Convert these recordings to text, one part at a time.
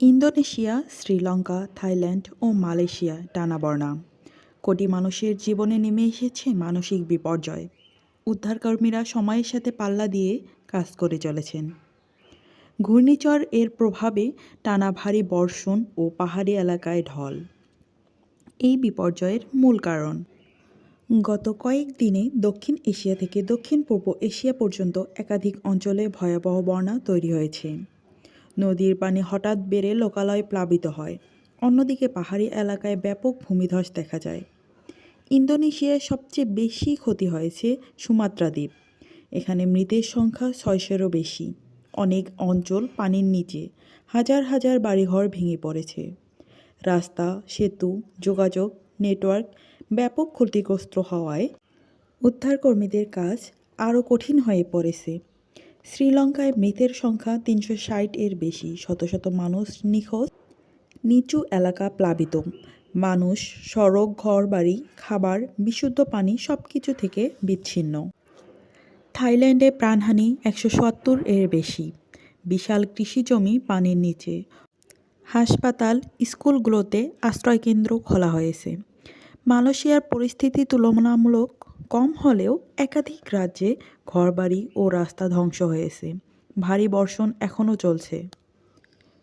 Indonesia, Sri Lanka, Thailand ও Malaysia টানাবর্ণা। কোটি মানুষের জীবনে নেমে এসেছে মানসিক বিপর্যয়। উদ্ধারকর্মীরা সময়ের সাথে পাল্লা দিয়ে কাজ করে চলেছেন। ঘূর্ণিঝড় এর প্রভাবে টানা ভারী বর্ষণ ও পাহাড়ি এলাকায় ঢল। এই বিপর্যয়ের মূল কারণ। গত কয়েক দিনে দক্ষিণ এশিয়া থেকে দক্ষিণ পূর্ব এশিয়া পর্যন্ত একাধিক অঞ্চলে ভয়াবহ বন্যা তৈরি হয়েছে। নদীর পানি হঠাৎ বেড়ে লোকালয় প্লাবিত হয়। অন্যদিকে পাহাড়ি এলাকায় ব্যাপক ভূমিধস দেখা যায়। ইন্দোনেশিয়ায় সবচেয়ে বেশি ক্ষতি হয়েছে সুমাত্রা দ্বীপ। এখানে মৃতের সংখ্যা ছয়শেরও বেশি। অনেক অঞ্চল পানির নিচে হাজার হাজার বাড়িঘর ভেঙে পড়েছে। রাস্তা, সেতু, যোগাযোগ, নেটওয়ার্ক ব্যাপক ক্ষতিগ্রস্ত হওয়ায় উদ্ধারকর্মীদের কাজ আরও কঠিন হয়ে পড়েছে। শ্রীলঙ্কায় মৃতের সংখ্যা তিনশো ষাট এর বেশি। শত শত মানুষ নিখোঁজ। নিচু এলাকা প্লাবিত। মানুষ, সড়ক, ঘরবাড়ি, খাবার, বিশুদ্ধ পানি সব কিছু থেকে বিচ্ছিন্ন। থাইল্যান্ডে প্রাণহানি একশো সত্তর এর বেশি। বিশাল কৃষি জমি পানির নিচে। হাসপাতাল, স্কুলগুলোতে আশ্রয়কেন্দ্র খোলা হয়েছে। মালয়েশিয়ার পরিস্থিতি তুলনামূলক কম হলেও একাধিক রাজ্যে ঘরবাড়ি ও রাস্তা ধ্বংস হয়েছে। ভারী বর্ষণ এখনও চলছে।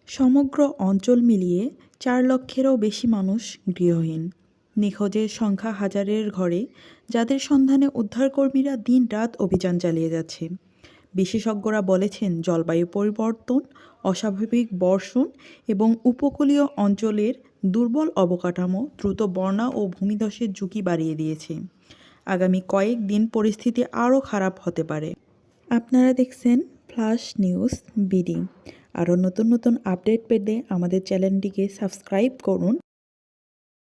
সমগ্র অঞ্চল মিলিয়ে চার লক্ষেরও বেশি মানুষ গৃহহীন। নিখোঁজের সংখ্যা হাজারের ঘরে, যাদের সন্ধানে উদ্ধারকর্মীরা দিনরাত অভিযান চালিয়ে যাচ্ছে। বিশেষজ্ঞরা বলেছেন, জলবায়ু পরিবর্তন, অস্বাভাবিক বর্ষণ এবং উপকূলীয় অঞ্চলের দুর্বল অবকাঠামো দ্রুত বন্যা ও ভূমিধসের ঝুঁকি বাড়িয়ে দিয়েছে। আগামী কয়েক দিন পরিস্থিতি আরও খারাপ হতে পারে। আপনারা দেখছেন ফ্লাশ নিউজ বিডি। আরও নতুন নতুন আপডেট পেতে আমাদের চ্যানেলটিকে সাবস্ক্রাইব করুন।